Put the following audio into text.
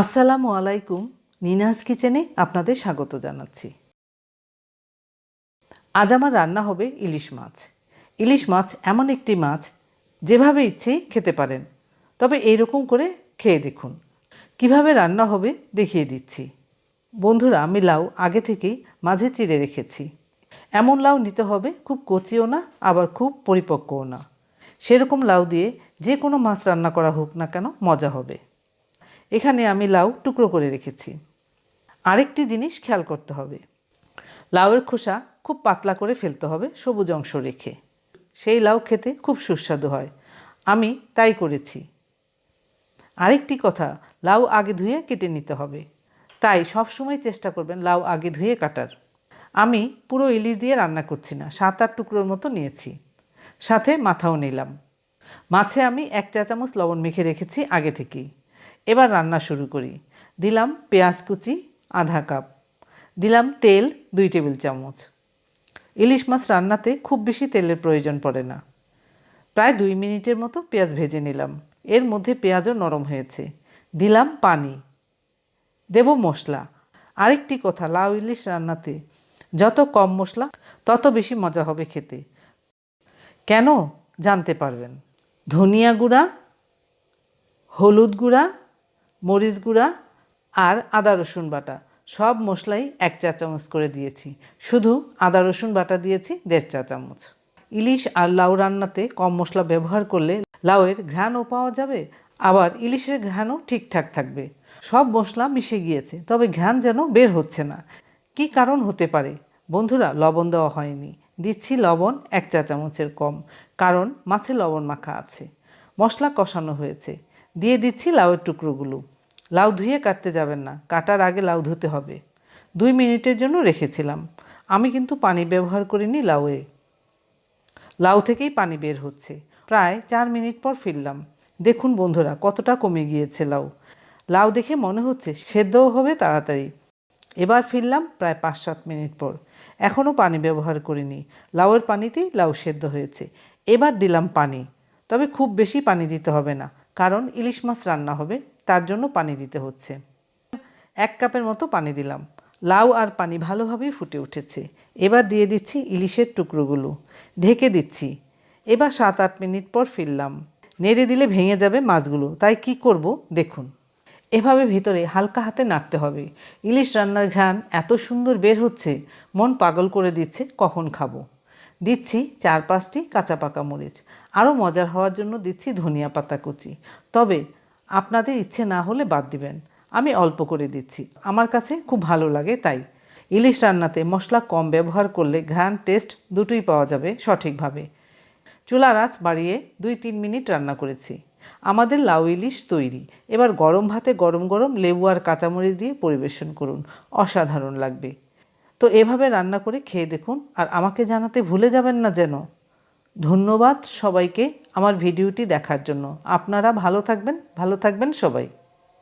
আসসালামু আলাইকুম, নিনাজ কিচেনে আপনাদের স্বাগত জানাচ্ছি। আজ আমার রান্না হবে ইলিশ মাছ। ইলিশ মাছ এমন একটি মাছ, যেভাবে ইচ্ছে খেতে পারেন, তবে এইরকম করে খেয়ে দেখুন। কীভাবে রান্না হবে দেখিয়ে দিচ্ছি। বন্ধুরা, আমি লাউ আগে থেকেই মাঝে চিড়ে রেখেছি। এমন লাউ নিতে হবে খুব কচিও না, আবার খুব পরিপক্কও না। সেরকম লাউ দিয়ে যে কোনো মাছ রান্না করা হোক না কেন, মজা হবে। এখানে আমি লাউ টুকরো করে রেখেছি। আরেকটি জিনিস খেয়াল করতে হবে। লাউয়ের খোসা খুব পাতলা করে ফেলতে হবে সবুজ অংশ রেখে। সেই লাউ খেতে খুব সুস্বাদু হয়। আমি তাই করেছি। আরেকটি কথা, লাউ আগে ধুয়ে কেটে নিতে হবে। তাই সবসময় চেষ্টা করবেন লাউ আগে ধুয়ে কাটার। আমি পুরো ইলিশ দিয়ে রান্না করছি না সাত আট টুকরোর মতো নিয়েছি। সাথে মাথাও নিলাম। মাছে আমি এক চা চামচ লবণ মেখে রেখেছি আগে থেকেই। এবার রান্না শুরু করি। দিলাম পেঁয়াজ কুচি, আধা কাপ। দিলাম তেল, দুই টেবিল চামচ। ইলিশ মাছ রান্নাতে খুব বেশি তেলের প্রয়োজন পড়ে না। প্রায় দুই মিনিটের মতো পেঁয়াজ ভেজে নিলাম। এর মধ্যে পেঁয়াজও নরম হয়েছে। দিলাম পানি। দেব মশলা। আরেকটি কথা, লাউ ইলিশ রান্নাতে যত কম মশলা, তত বেশি মজা হবে খেতে। কেন? জানতে পারবেন। ধনিয়া গুঁড়া, হলুদ গুঁড়া মরিচ গুঁড়া আর আদা রসুন বাটা। সব মশলাই এক চা চামচ করে দিয়েছি। শুধু আদা রসুন বাটা দিয়েছি, দেড় চা চামচ। ইলিশ আর লাউ রান্নাতে কম মশলা ব্যবহার করলে লাউয়ের ঘ্রাণও পাওয়া যাবে, আবার ইলিশের ঘ্রাণও ঠিকঠাক থাকবে। সব মশলা মিশে গিয়েছে, তবে ঘ্রাণ যেন বের হচ্ছে না। কি কারণ হতে পারে? বন্ধুরা, লবণ দেওয়া হয়নি। দিচ্ছি লবণ এক চা চামচের কম, কারণ মাছে লবণ মাখা আছে। মশলা কষানো হয়েছে। দিয়ে দিচ্ছি লাউয়ের টুকরোগুলো। লাউ ধুয়ে কাটতে যাবেন না, কাটার আগে লাউ ধুতে হবে। দুই মিনিটের জন্য রেখেছিলাম। আমি কিন্তু পানি ব্যবহার করিনি লাউয়ে। লাউ থেকেই পানি বের হচ্ছে। প্রায় চার মিনিট পর ফিরলাম। দেখুন বন্ধুরা, কতটা কমে গিয়েছে লাউ। লাউ দেখে মনে হচ্ছে সেদ্ধও হবে তাড়াতাড়ি। এবার ফিরলাম প্রায় পাঁচ সাত মিনিট পর। এখনও পানি ব্যবহার করিনি। লাউয়ের পানিতেই লাউ সেদ্ধ হয়েছে। এবার দিলাম পানি। তবে খুব বেশি পানি দিতে হবে না। কারণ ইলিশ মাছ রান্না হবে, তার জন্য পানি দিতে হচ্ছে। এক কাপের মতো পানি দিলাম। লাউ আর পানি ভালোভাবেই ফুটে উঠেছে। এবার দিয়ে দিচ্ছি ইলিশের টুকরোগুলো। ঢেকে দিচ্ছি। এবার সাত আট মিনিট পর ফিরলাম। নেড়ে দিলে ভেঙে যাবে মাছগুলো। তাই কি করব দেখুন। এভাবে ভিতরে হালকা হাতে নাড়তে হবে। ইলিশ রান্নার ঘ্রাণ এত সুন্দর বের হচ্ছে, মন পাগল করে দিচ্ছে, কখন খাব? দিচ্ছি চার পাঁচটি কাঁচা পাকা মরিচ। আরও মজার হওয়ার জন্য দিচ্ছি ধনিয়া পাতা কুচি। তবে আপনাদের ইচ্ছে না হলে বাদ দিবেন। আমি অল্প করে দিচ্ছি। আমার কাছে খুব ভালো লাগে তাই। ইলিশ রান্নাতে মশলা কম ব্যবহার করলে ঘ্রাণ টেস্ট দুটোই পাওয়া যাবে সঠিকভাবে। চুলার আঁচ বাড়িয়ে দুই তিন মিনিট রান্না করেছি। আমাদের লাউ ইলিশ তৈরি। এবার গরম ভাতে গরম গরম লেবু আর কাঁচামরিচ দিয়ে পরিবেশন করুন। অসাধারণ লাগবে। তো এভাবে রান্না করে খেয়ে দেখুন। আর আমাকে জানাতে ভুলে যাবেন না যেন। ধন্যবাদ সবাইকে আমার ভিডিওটি দেখার জন্য। আপনারা ভালো থাকবেন ভালো থাকবেন সবাই।